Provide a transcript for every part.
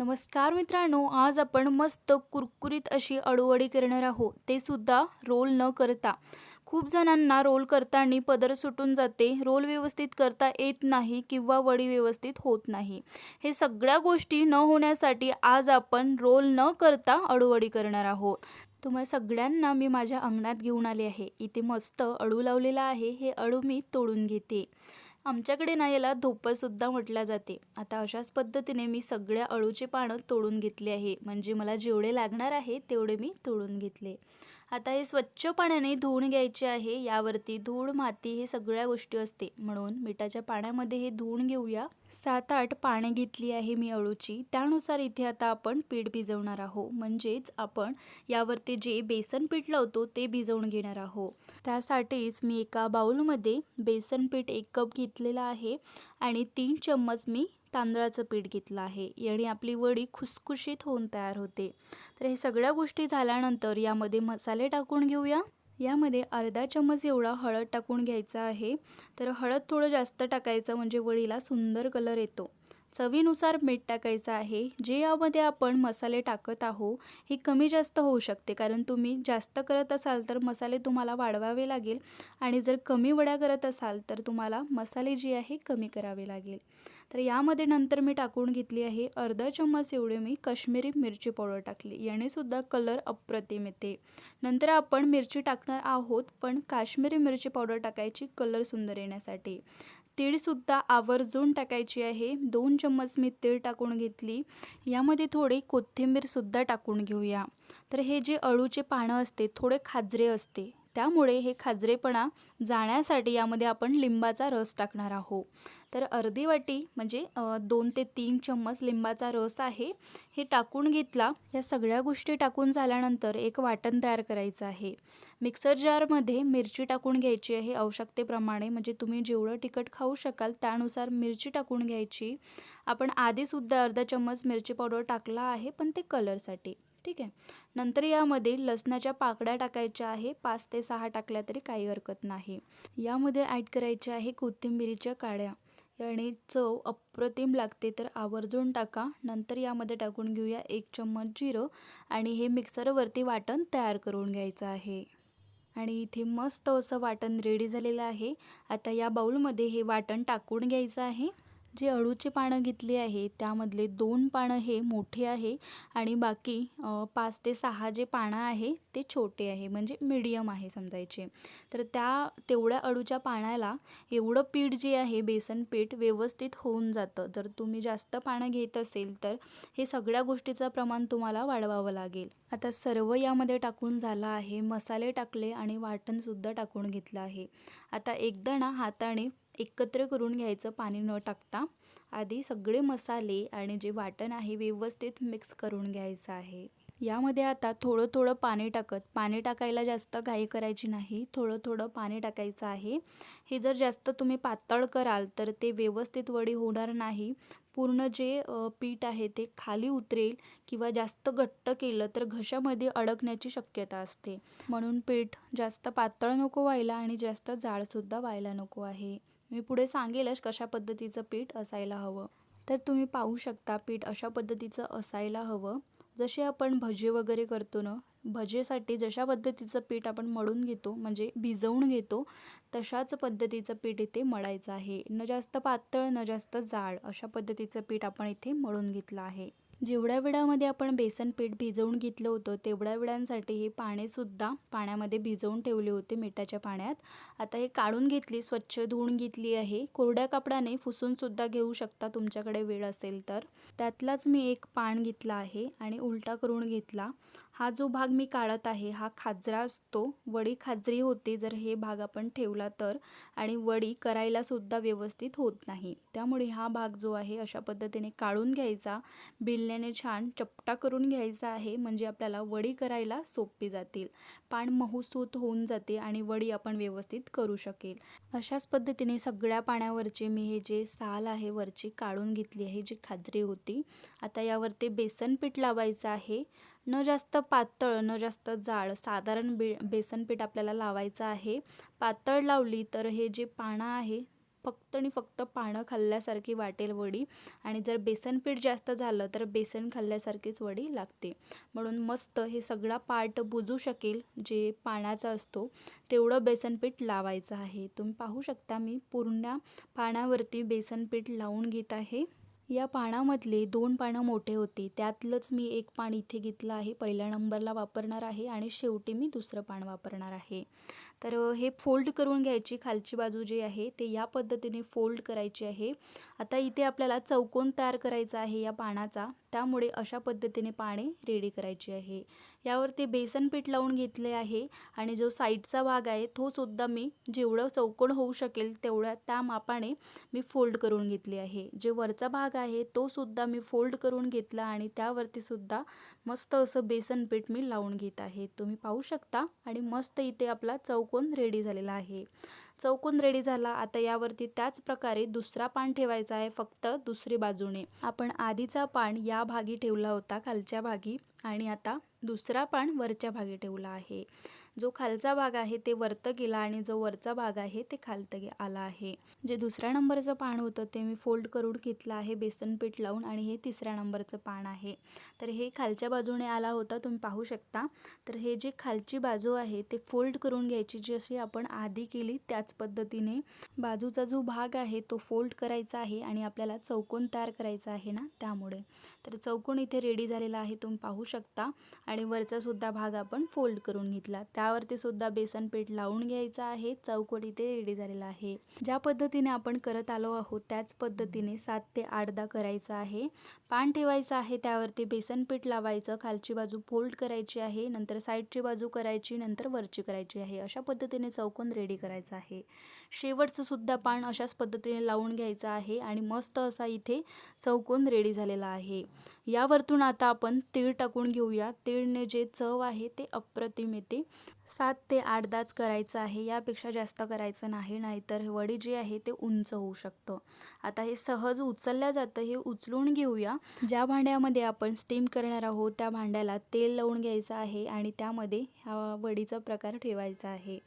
नमस्कार मित्रांनो आज आपण मस्त कुरकुरीत अशी अडवडी करणार आहोत. ते सुद्धा रोल न करता. खूप जणांना रोल करताना पदर सुटून जाते. रोल व्यवस्थित करता येत नाही किंवा वडी व्यवस्थित होत नाही. हे सगळ्या गोष्टी न होण्यासाठी आज आपण रोल न करता अडवडी करणार आहोत. तुम्हा सगळ्यांना मी माझ्या अंगणात घेऊन आले आहे. इथे मस्त अळू लावलेला आहे. हे अळू मी तोडून घेते. आमच्याकडे ना याला धोपंसुद्धा म्हटलं जाते. आता अशाच पद्धतीने मी सगळ्या अळूचे पानं तोडून घेतले आहे. म्हणजे मला जेवढे लागणार आहे तेवढे मी तोडून घेतले. आता हे स्वच्छ पाण्याने धुवून घ्यायचे आहे. यावरती धूळ माती हे सगळ्या गोष्टी असते. म्हणून मिठाच्या पाण्यामध्ये हे धुवून घेऊया. सात आठ पाने घेतली आहे मी अळूची. त्यानुसार इथे आता आपण पीठ भिजवणार आहोत. म्हणजेच आपण यावरती जे बेसन पीठ लावतो ते भिजवून घेणार आहोत. त्यासाठीच मी एका बाऊलमध्ये बेसन पीठ एक कप घेतलेलं आहे आणि तीन चम्मच मी तांदळाचं पीठ घेतलं आहे. याने आपली वडी खुसखुशीत होऊन तयार होते. तर हे सगळ्या गोष्टी झाल्यानंतर यामध्ये मसाले टाकून घेऊया. यामध्ये अर्धा चम्मच एवढा हळद टाकून घ्यायचा आहे. तर हळद थोडं जास्त टाकायचं म्हणजे वडीला सुंदर कलर येतो. चवीनुसार मीठ टाकायचं आहे. जे यामध्ये आपण मसाले टाकत आहो हे कमी जास्त होऊ शकते. कारण तुम्ही जास्त करत असाल तर मसाले तुम्हाला वाढवावे लागेल. आणि जर कमी वड्या करत असाल तर तुम्हाला मसाले जे आहे कमी करावे लागेल. तर यामध्ये नंतर मी टाकून घेतली आहे अर्धा चम्मच एवढे मी कश्मीरी मिरची पावडर टाकली. यानेसुद्धा कलर अप्रतिम येते. नंतर आपण मिरची टाकणार आहोत पण काश्मीरी मिरची पावडर टाकायची कलर सुंदर येण्यासाठी. तीळसुद्धा आवर्जून टाकायची आहे. दोन चम्मच मी तीळ टाकून घेतली. यामध्ये थोडी कोथिंबीरसुद्धा टाकून घेऊया. तर हे जे अळूचे पानं असते थोडे खाजरे असते. त्यामुळे हे खाजरेपणा जाण्यासाठी यामध्ये आपण लिंबाचा रस टाकणार आहोत. तर अर्धी वाटी म्हणजे दोन ते तीन चम्मच लिंबाचा रस आहे. हे टाकून घेतला या सगळ्या गोष्टी टाकून झाल्यानंतर एक वाटण तयार करायचं आहे. मिक्सर जारमध्ये मिरची टाकून घ्यायची आहे. आवश्यकतेप्रमाणे म्हणजे तुम्ही जेवढं तिखट खाऊ शकाल त्यानुसार मिरची टाकून घ्यायची. आपण आधीसुद्धा अर्धा चम्मच मिरची पावडर टाकला आहे पण ते कलरसाठी ठीक आहे. नंतर यामध्ये लसणाच्या पाकड्या टाकायच्या आहे. पाच ते सहा टाकल्या तरी काही हरकत नाही. यामध्ये ॲड करायच्या आहे कोथिंबिरीच्या काड्या. याने चव अप्रतिम लागते तर आवर्जून टाका. नंतर यामध्ये टाकून घेऊया एक चम्मच जिरं आणि हे मिक्सरवरती वाटण तयार करून घ्यायचं आहे. आणि इथे मस्त असं वाटण रेडी झालेलं आहे. आता या बाऊलमध्ये हे वाटण टाकून घ्यायचं आहे. जे अळूचे पानं घेतली आहे त्यामधले दोन पानं हे मोठे आहे आणि बाकी पाच ते सहा जे पानं आहे ते छोटे आहे म्हणजे मीडियम आहे समजायचे. तर त्या तेवढ्या अळूच्या पाण्याला एवढं पीठ जे आहे बेसन पीठ व्यवस्थित होऊन जातं. जर तुम्ही जास्त पानं घेत असेल तर हे सगळ्या गोष्टीचं प्रमाण तुम्हाला वाढवावं लागेल. आता सर्व यामध्ये टाकून झालं आहे मसाले टाकले आणि वाटणसुद्धा टाकून घेतलं आहे. आता एकदा ना हाताने एकत्र करून घ्यायचं पाणी न टाकता. आधी सगळे मसाले आणि जे वाटण आहे व्यवस्थित मिक्स करून घ्यायचं आहे. यामध्ये आता थोडं थोडं पाणी टाकत पाणी टाकायला जास्त घाई करायची नाही थोडं थोडं पाणी टाकायचं आहे. हे जर जास्त तुम्ही पातळ कराल तर ते व्यवस्थित वडी होणार नाही. पूर्ण जे पीठ आहे ते खाली उतरेल किंवा जास्त घट्ट केलं तर घशामध्ये अडकण्याची शक्यता असते. म्हणून पीठ जास्त पातळ नको व्हायला आणि जास्त जाडसुद्धा व्हायला नको आहे. मी पुढे सांगेलच कशा पद्धतीचं पीठ असायला हवं. तर तुम्ही पाहू शकता पीठ अशा पद्धतीचं असायला हवं. जसे आपण भजे वगैरे करतो ना भजेसाठी जशा पद्धतीचं पीठ आपण मळून घेतो म्हणजे भिजवून घेतो तशाच पद्धतीचं पीठ इथे मळायचं आहे. न जास्त पातळ न जास्त जाड अशा पद्धतीचं पीठ आपण इथे मळून घेतलं आहे. जेवढ्या वेळामध्ये आपण बेसन पीठ भिजवून घेतलं होतं तेवढ्या वेळांसाठी हे पाणीसुद्धा पाण्यामध्ये भिजवून ठेवले होते मिठाच्या पाण्यात. आता हे काढून घेतली स्वच्छ धुवून घेतली आहे. कोरड्या कापडाने फुसूनसुद्धा घेऊ शकता तुमच्याकडे वेळ असेल तर. त्यातलाच मी एक पान घेतला आहे आणि उलटा करून घेतला. हा जो भाग मी काढत आहे हा खाजरा असतो. वडी खाजरी होते जर हे भाग आपण ठेवला तर. आणि वडी करायलासुद्धा व्यवस्थित होत नाही. त्यामुळे हा भाग जो आहे अशा पद्धतीने काढून घ्यायचा. बिलण्याने छान चपटा करून घ्यायचा आहे म्हणजे आपल्याला वडी करायला सोपी जातील. पान महुसूत होऊन जाते आणि वडी आपण व्यवस्थित करू शकेल. अशाच पद्धतीने सगळ्या पाण्यावरचे मी हे जे साल आहे वरची काढून घेतली आहे जी खाजरी होती. आता यावरती बेसन पीठ लावायचं आहे. न जास्त पातळ न जास्त जाड साधारण बे बेसन पीठ आपल्याला लावायचं आहे. पातळ लावली तर हे जे पानं आहे फक्त आणि फक्त पानं खाल्ल्यासारखी वाटेल वडी आणि जर बेसन पीठ जास्त झालं तर बेसन खाल्ल्यासारखीच वडी लागते. म्हणून मस्त हे सगळा पार्ट बुजू शकेल जे पाण्याचा असतो तेवढं बेसन पीठ लावायचं आहे. तुम्ही पाहू शकता मी पूर्ण पानावरती बेसन पीठ लावून घेत आहे. या पानामधले दोन पानं मोठे होते. त्यातलंच मी एक पान इथे घेतलं आहे. पहिल्या नंबरला वापरणार आहे आणि शेवटी मी दुसरं पान वापरणार आहे. तर हे फोल्ड करून घ्यायची खालची बाजू जी आहे ते या पद्धतीने फोल्ड करायची आहे. आता इथे आपल्याला चौकोन तयार करायचा आहे या पानाचा. त्यामुळे अशा पद्धतीने पाने रेडी करायची आहे. यावरती बेसन पीठ लावून घेतले आहे आणि जो साईडचा भाग आहे तो सुद्धा मी जेवढं चौकोन होऊ शकेल तेवढ्या त्या मापाने मी फोल्ड करून घेतली आहे. जे वरचा भाग आहे तो सुद्धा मी फोल्ड करून घेतला आणि त्यावरतीसुद्धा मस्त असं बेसन पीठ मी लावून घेत आहे. तुम्ही पाहू शकता आणि मस्त इथे आपला चौकोन रेडी झालेला आहे. चौकोन रेडी झाला. आता यावरती त्याच प्रकारे दुसरा पान ठेवायचा आहे फक्त दुसरी बाजूने. आपण आधीचा पान या भागी ठेवला होता खालच्या भागी. आणि आता दुसरा पान वरच्या भागी ठेवला आहे. जो खालचा भाग आहे ते वरतं गेला आणि जो वरचा भाग आहे ते खालतं आला आहे. जे दुसऱ्या नंबरचं पान होतं ते मी फोल्ड करून घेतलं आहे बेसन पीठ लावून आणि हे तिसऱ्या नंबरचं पान आहे. तर हे खालच्या बाजूने आला होता तुम्ही पाहू शकता. तर हे जे खालची बाजू आहे ते फोल्ड करून घ्यायची जशी आपण आधी केली त्याच पद्धतीने बाजूचा जो भाग आहे तो फोल्ड करायचा आहे आणि आपल्याला चौकोन तयार करायचा आहे ना त्यामुळे. तर चौकोन इथे रेडी झालेला आहे तुम्ही पाहू शकता. आणि वरचा सुद्धा भाग आपण फोल्ड करून घेतला. त्या त्यावरती सुद्धा बेसन पीठ लावून घ्यायचं आहे. चौकोन इथे रेडी झालेला आहे. ज्या पद्धतीने आपण करत आलो आहोत त्याच पद्धतीने सात ते आठदा करायचं आहे. पान ठेवायचं आहे त्यावरती बेसन पीठ लावायचं खालची बाजू फोल्ड करायची आहे नंतर साईडची बाजू करायची नंतर वरची करायची आहे. अशा पद्धतीने चौकोन रेडी करायचं आहे. शेवटचं सुद्धा पान अशाच पद्धतीने लावून घ्यायचं आहे आणि मस्त असा इथे चौकोन रेडी झालेला आहे. यावरतून आता आपण तीळ टाकून घेऊया. तीळने जे चव आहे ते अप्रतिम येते. सात ते आठ दाच करायचं आहे यापेक्षा जास्त करायचं नाही नाहीतर वडी जी आहे ते उंच होऊ शकतं. आता हे सहज उचलल्या जातं हे उचलून घेऊया. ज्या भांड्यामध्ये आपण स्टीम करणार आहोत त्या भांड्याला तेल लावून घ्यायचं आहे आणि त्यामध्ये हा वडीचा प्रकार ठेवायचा आहे.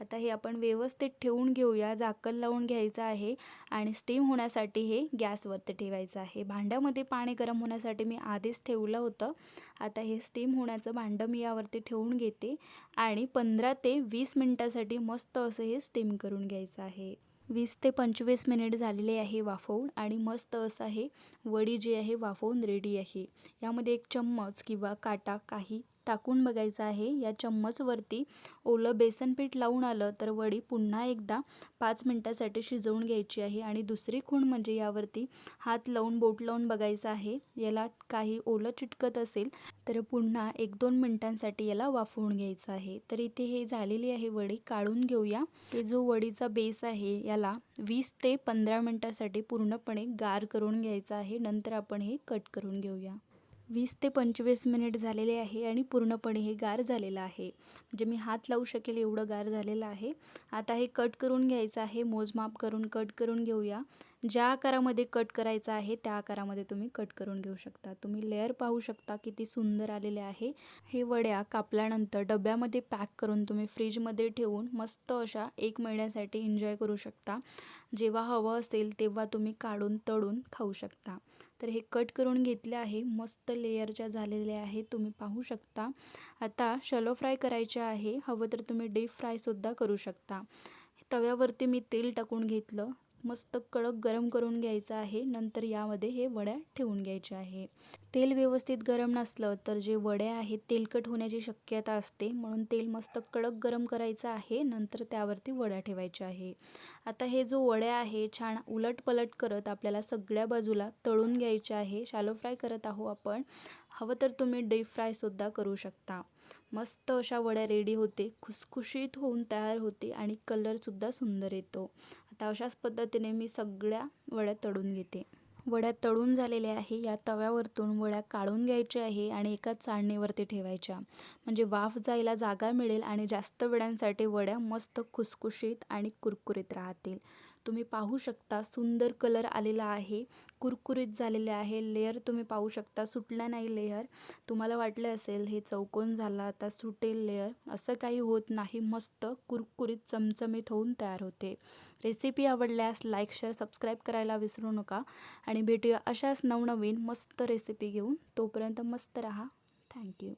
आता हे आपण व्यवस्थित ठेवून घेऊया. झाकण लावून घ्यायचं आहे आणि स्टीम होण्यासाठी हे गॅसवरती ठेवायचं आहे. भांड्यामध्ये पाणी गरम होण्यासाठी मी आधीच ठेवलं होतं. आता हे स्टीम होण्याचं भांडं मी यावरती ठेवून घेते आणि पंधरा ते वीस मिनटासाठी मस्त असं हे स्टीम करून घ्यायचं आहे. वीस ते पंचवीस मिनिट झालेले आहे वाफवून आणि मस्त असं हे वडी जी आहे वाफवून रेडी आहे. यामध्ये एक चम्मच किंवा काटा काही टाकून बघायचं आहे. या चम्मचवरती ओलं बेसन पीठ लावून आलं तर वडी पुन्हा एकदा पाच मिनटासाठी शिजवून घ्यायची आहे. आणि दुसरी खूण म्हणजे यावरती हात लावून बोट लावून बघायचं आहे. याला काही ओलं चिटकत असेल तर पुन्हा एक दोन मिनटांसाठी याला वाफवून घ्यायचं आहे. तर इथे हे झालेली आहे वडी. काढून घेऊया. हे जो वडीचा बेस आहे याला वीस ते पंधरा मिनटासाठी पूर्णपणे गार करून घ्यायचा आहे. नंतर आपण हे कट करून घेऊया. वीस ते पंचवीस मिनिट झालेले आहे आणि पूर्णपणे हे गार झालेलं आहे. म्हणजे मी हात लावू शकेल एवढं गार झालेलं आहे. आता हे कट करून घ्यायचं आहे. मोजमाप करून कट करून घेऊया. ज्या आकारामध्ये कट करायचं आहे त्या आकारामध्ये तुम्ही कट करून घेऊ शकता. तुम्ही लेअर पाहू शकता किती सुंदर आलेले आहे. हे वड्या कापल्यानंतर डब्यामध्ये पॅक करून तुम्ही फ्रीजमध्ये ठेवून मस्त अशा एक महिन्यासाठी एन्जॉय करू शकता. जेव्हा हवं असेल तेव्हा तुम्ही काढून तळून खाऊ शकता. तर हे कट करून घेतले आहे. मस्त लेअरच्या झालेल्या आहे तुम्ही पाहू शकता. आता शलो फ्राय करायचे आहे. हवं तर तुम्ही डीप फ्रायसुद्धा करू शकता. तव्यावरती मी तेल टाकून घेतलं. मस्त कडक गरम करून घ्यायचं आहे. नंतर यामध्ये हे वड्या ठेवून घ्यायच्या आहे. तेल व्यवस्थित गरम नसलं तर जे वड्या आहेत तेलकट होण्याची शक्यता असते. म्हणून तेल मस्त कडक गरम करायचं आहे. नंतर त्यावरती वड्या ठेवायच्या आहे. आता हे जो वड्या आहे छान उलट पलट करत आपल्याला सगळ्या बाजूला तळून घ्यायचे आहे. शॅलो फ्राय करत आहो आपण. हवं तर तुम्ही डीप फ्रायसुद्धा करू शकता. मस्त अशा वड्या रेडी होते. खुसखुशीत होऊन तयार होते आणि कलरसुद्धा सुंदर येतो. आता अशाच पद्धतीने मी सगळ्या वड्या तळून घेते. वड्या तळून झालेल्या आहे या तव्यावरतून वड्या काढून घ्यायच्या आहे आणि एका चाळणीवरती ठेवायच्या. म्हणजे वाफ जायला जागा मिळेल आणि जास्त वेळांसाठी वड्या मस्त खुसखुशीत आणि कुरकुरीत राहतील. तुम्ही पाहू शकता सुंदर कलर आलेला आहे. कुरकुरीत झालेले आहे. लेअर तुम्ही पाहू शकता. सुटला नाही लेअर. तुम्हाला वाटलं असेल हे चौकोन झाला आता सुटेल लेअर. असं काही होत नाही. मस्त कुरकुरीत चमचमीत होऊन तयार होते. रेसिपी आवडल्यास लाईक शेअर सबस्क्राईब करायला विसरू नका. आणि भेटूया अशाच नवनवीन मस्त रेसिपी घेऊन. तोपर्यंत मस्त रहा. थँक्यू.